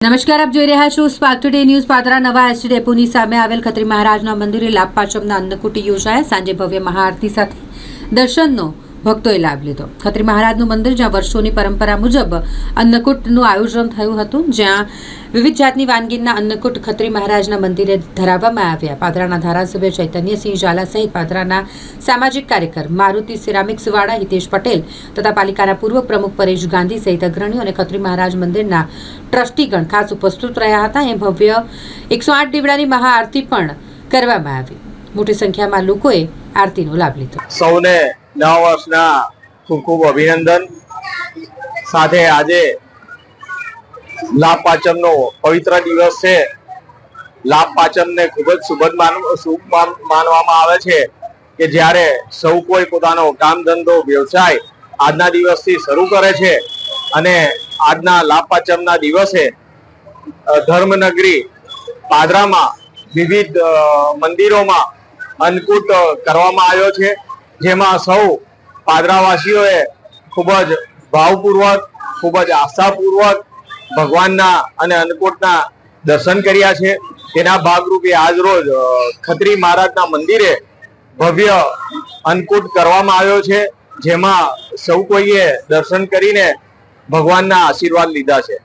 નમસ્કાર, આપ જોઈ રહ્યા છો સ્પાર્ક ટુડે ન્યૂઝ. પાદરા નવા એસટી ડેપોની સામે આવેલ ખત્રી મહારાજના મંદિરે લાભ પાંચમના અન્નકૂટી યોજાયા. સાંજે ભવ્ય મહાઆરતી સાથે દર્શનનો ભક્તોએ લાભ લીધો. ખત્રી મહારાજનું મંદિર, જ્યાં વર્ષોની પરંપરા મુજબ અન્નકૂટનું આયોજન થયું હતું, જ્યાં વિવિધ જાતની વાનગીના અન્નકૂટ ખત્રી મહારાજના મંદિરે ધરાવવામાં આવ્યા. પાદરાના ધારાસભ્ય ચૈતન્યસિંહ ઝાલા સહિત પાદરાના સામાજિક કાર્યકર મારુતિ સિરામિક્સવાળા હિતેશ પટેલ તથા પાલિકાના પૂર્વ પ્રમુખ પરેશ ગાંધી સહિત અગ્રણીઓ અને ખત્રી મહારાજ મંદિરના ટ્રસ્ટીગણ ખાસ ઉપસ્થિત રહ્યા હતા. એ ભવ્ય એકસો આઠ દીવડાની મહાઆરતી પણ કરવામાં આવી. મોટી સંખ્યામાં લોકોએ આરતીનો લાભ લીધો. સૌને નવા વર્ષના ખૂબ ખૂબ અભિનંદન. સાથે આજે લાભ પાંચમનો પવિત્ર દિવસ છે. લાભ પાંચમને ખૂબ જ શુભ શુભ માનવામાં આવે છે કે જ્યારે સૌ કોઈ પોતાનો કામ ધંધો વ્યવસાય આજના દિવસથી શરૂ કરે છે અને આજના લાભ પાંચમના દિવસે ધર્મનગરી પાદરામાં વિવિધ મંદિરોમાં અન્નકૂટ કરવામાં આવ્યો છે, જેમાં સૌ પાદરાવાસીઓએ ખૂબ જ ભાવપૂર્વક, ખૂબ જ આસ્થાપૂર્વક ભગવાનના અને અન્નકૂટના દર્શન કર્યા છે. તેના ભાગરૂપે આજ રોજ ખત્રી મહારાજના મંદિરે ભવ્ય અન્નકૂટ કરવામાં આવ્યો છે, જેમાં સૌ કોઈએ દર્શન કરીને ભગવાનના આશીર્વાદ લીધા છે.